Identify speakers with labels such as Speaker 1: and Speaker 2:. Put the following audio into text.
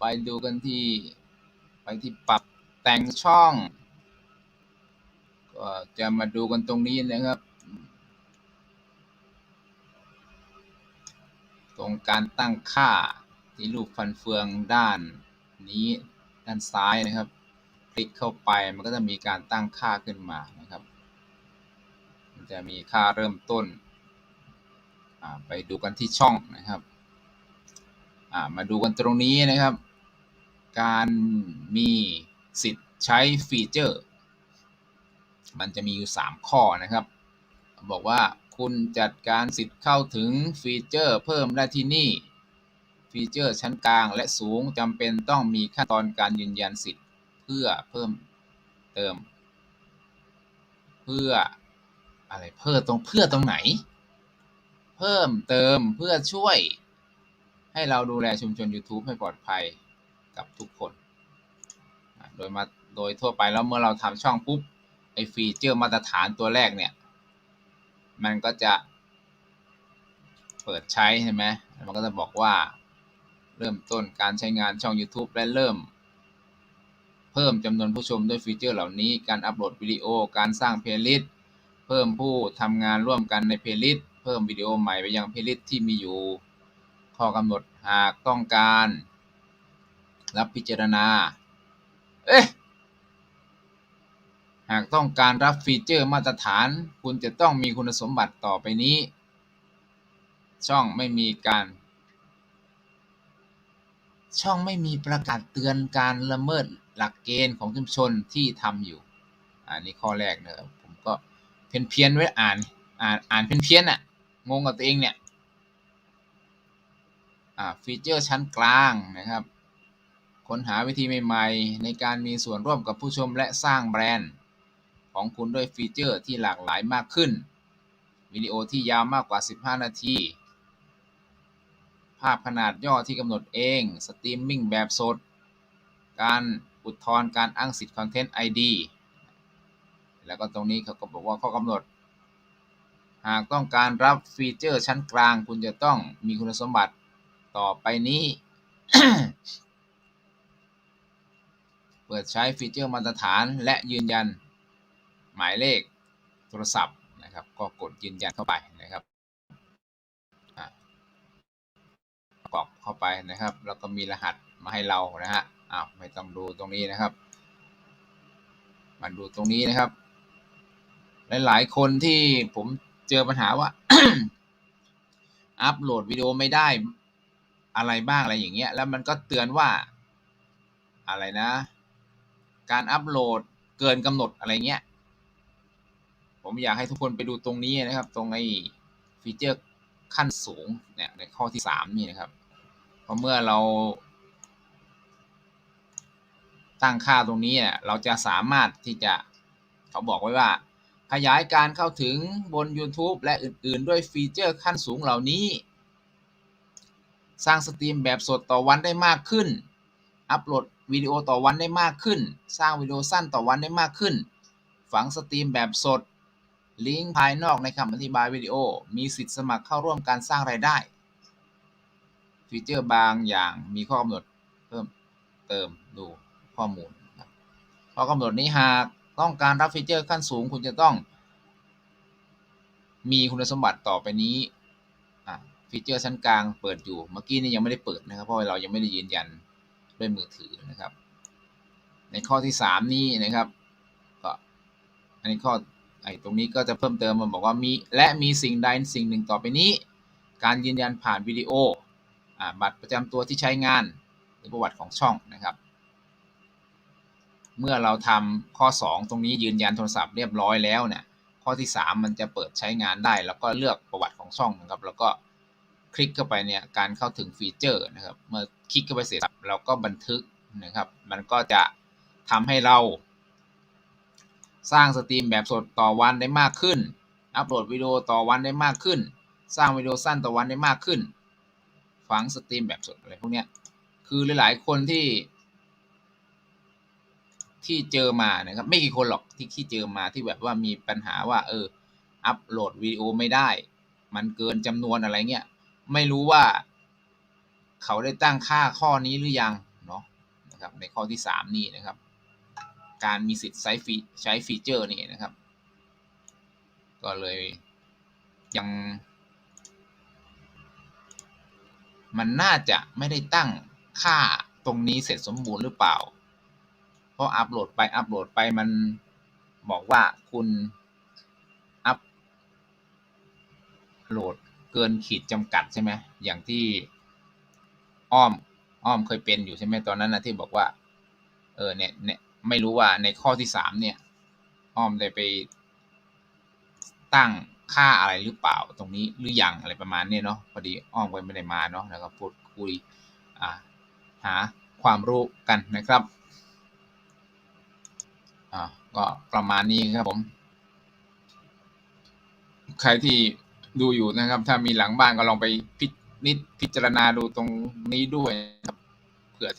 Speaker 1: ไปดูกันที่ไปที่ปรับแต่งช่อง ก็จะมาดูกันตรงนี้นะครับ ตรงการตั้งค่าที่รูปฟันเฟืองด้านนี้ด้านซ้ายนะครับ คลิกเข้าไปมันก็จะมีการตั้งค่าขึ้นมานะครับมันจะมีค่าเริ่มต้นไปดูกันที่ช่องนะครับ มาดูกันตรงนี้นะครับ การมีสิทธิ์ใช้ฟีเจอร์ มันจะมีอยู่ 3 ข้อนะครับ บอกว่าคุณจัดการสิทธิ์เข้าถึงฟีเจอร์เพิ่มได้ที่นี่ ฟีเจอร์ชั้นกลางและสูงจำเป็นต้องมีขั้นตอนการยืนยันสิทธิ์เพื่อเพิ่มเติม เพื่ออะไรเพิ่มตรงเพื่อตรงไหน เพิ่มเติมเพื่อช่วย ให้เราดูแลชุมชน YouTube ให้ปลอดภัย กับทุกคนโดยมาโดยทั่วไปแล้วเมื่อเราทำช่องปุ๊บไอฟีเจอร์มาตรฐานตัวแรกเนี่ย มันก็จะเปิดใช้ใช่ไหมมันก็จะบอกว่าเริ่มต้นการใช้งานช่อง YouTube และเริ่ม เพิ่มจำนวนผู้ชมด้วยฟีเจอร์เหล่านี้ การอัปโหลดวิดีโอ การสร้างเพลย์ลิสต์ เพิ่มผู้ทำงานร่วมกันในเพลย์ลิสต์ เพิ่มวิดีโอใหม่ไปยังเพลย์ลิสต์ที่มีอยู่ ข้อกำหนดหากต้องการ รับพิจารณา เอ๊ะ หากต้องการรับฟีเจอร์มาตรฐาน คุณจะต้องมีคุณสมบัติต่อไปนี้ ช่องไม่มีการ ช่องไม่มีประกาศเตือนการละเมิดหลักเกณฑ์ของชุมชนที่ทำอยู่ อันนี้ข้อแรกนะครับผมก็เพี้ยนเพียนไว้อ่าน อ่านอ่านเพี้ยนเพียนอะงงกับตัวเองเนี่ยฟีเจอร์ชั้นกลางนะครับ ค้นหาวิธีใหม่ๆ ในการมีส่วนร่วมกับผู้ชมและสร้างแบรนด์ ของคุณด้วยฟีเจอร์ที่หลากหลายมากขึ้น วิดีโอที่ยาวมากกว่า 15 นาที ภาพขนาดย่อที่กำหนดเอง สตรีมมิ่งแบบสด การอุทธรณ์การอ้างสิทธิ์คอนเทนต์ ID แล้วก็ตรงนี้เขาก็บอกว่าข้อกำหนด หากต้องการรับฟีเจอร์ชั้นกลาง คุณจะต้องมีคุณสมบัติต่อไปนี้ เปิดใช้ฟีเจอร์มาตรฐานและยืนยันหมายเลขโทรศัพท์นะครับ ก็กดยืนยันเข้าไปนะครับกรอกเข้าไปนะครับ แล้วก็มีรหัสมาให้เรานะฮะอ้าวไม่ต้องดูตรงนี้นะครับ มาดูตรงนี้นะครับ หลายๆคนที่ผมเจอปัญหาว่าอัปโหลดวิดีโอไม่ได้อะไรบ้างอะไรอย่างเงี้ย แล้วมันก็เตือนว่าอะไรนะ การอัปโหลดเกินกำหนดอะไรเงี้ย ผมอยากให้ทุกคนไปดูตรงนี้นะครับ ตรงไอ้ฟีเจอร์ขั้นสูงเนี่ยในข้อที่สามนี่นะครับเพราะเมื่อเรา ตั้งค่าตรงนี้เนี่ยเราจะสามารถที่จะเขาบอกไว้ว่า ขยายการเข้าถึงบน YouTube และอื่น ๆ ด้วยฟีเจอร์ขั้นสูงเหล่านี้ สร้างสตรีมแบบสดต่อวันได้มากขึ้น อัปโหลด วิดีโอต่อวันได้มากขึ้น สร้างวิดีโอสั้นต่อวันได้มากขึ้น ฝังสตรีมแบบสด ลิงก์ภายนอกในคำอธิบายวิดีโอ มีสิทธิ์สมัครเข้าร่วมการสร้างรายได้ ฟีเจอร์บางอย่างมีข้อกำหนดเพิ่มเติมดูข้อมูลข้อกำหนดนี้หากต้องการรับฟีเจอร์ขั้นสูงคุณจะต้อง มีคุณสมบัติต่อไปนี้ฟีเจอร์ชั้นกลางเปิดอยู่ เมื่อกี้นี่ยังไม่ได้เปิดนะครับ เพราะเรายังไม่ได้ยืนยัน ด้วยมือถือนะครับ ในข้อที่ 3 นี้นะครับก็อันนี้ข้อไอ้ตรงนี้ก็จะเพิ่มเติมมันบอกว่ามีและมีสิ่งใดสิ่งหนึ่งต่อไปนี้ การยืนยันผ่านวิดีโอบัตรประจำตัวที่ใช้งานหรือประวัติของช่องนะครับ เมื่อเราทำข้อ 2 ตรงนี้ยืนยันโทรศัพท์เรียบร้อยแล้วเนี่ยข้อที่ 3 มันจะเปิดใช้งานได้ แล้วก็เลือกประวัติของช่องนะครับ แล้วก็ คลิกเข้าไปเนี่ยการเข้าถึงฟีเจอร์นะครับ เมื่อคลิกเข้าไปเสร็จเราก็บันทึกนะครับ มันก็จะทำให้เรา สร้างสตรีมแบบสดต่อวันได้มากขึ้น อัปโหลดวิดีโอต่อวันได้มากขึ้น สร้างวิดีโอสั้นต่อวันได้มากขึ้น ฝังสตรีมแบบสดอะไรพวกนี้คือหลายๆคนที่ ที่เจอมานะครับ ไม่กี่คนหรอกที่ที่เจอมาที่แบบว่ามีปัญหาว่า เออ อัปโหลดวิดีโอไม่ได้ มันเกินจำนวนอะไรเงี้ย ไม่รู้ว่า เขาได้ตั้งค่าข้อนี้หรือยังเนาะนะครับในข้อที่ 3 นี่นะครับ การมีสิทธิ์ใช้ฟีใช้ฟีเจอร์นี่นะครับ ก็เลยยัง มันน่าจะไม่ได้ตั้งค่าตรงนี้เสร็จสมบูรณ์หรือเปล่า เพราะอัปโหลดไปอัปโหลดไปมันบอกว่าคุณอัปโหลด เกินขีดจำกัดใช่ไหมอย่างที่อ้อมอ้อมเคยเป็นอยู่ใช่ไหมตอนนั้นนะที่บอกว่า เออเนี่ยเนี่ยไม่รู้ว่าในข้อที่สามเนี่ย อ้อมได้ไปตั้งค่าอะไรหรือเปล่าตรงนี้หรือยังอะไรประมาณนี้เนาะพอดีอ้อมก็ไม่ได้มาเนาะแล้วก็พูดคุยอ่าหาความรู้กันนะครับอ่าก็ประมาณนี้ครับผม ใครที่ ดูอยู่นะครับ ถ้ามีหลังบ้านก็ลองไปพินิจพิจารณาดูตรงนี้ด้วยนะครับเผื่อที่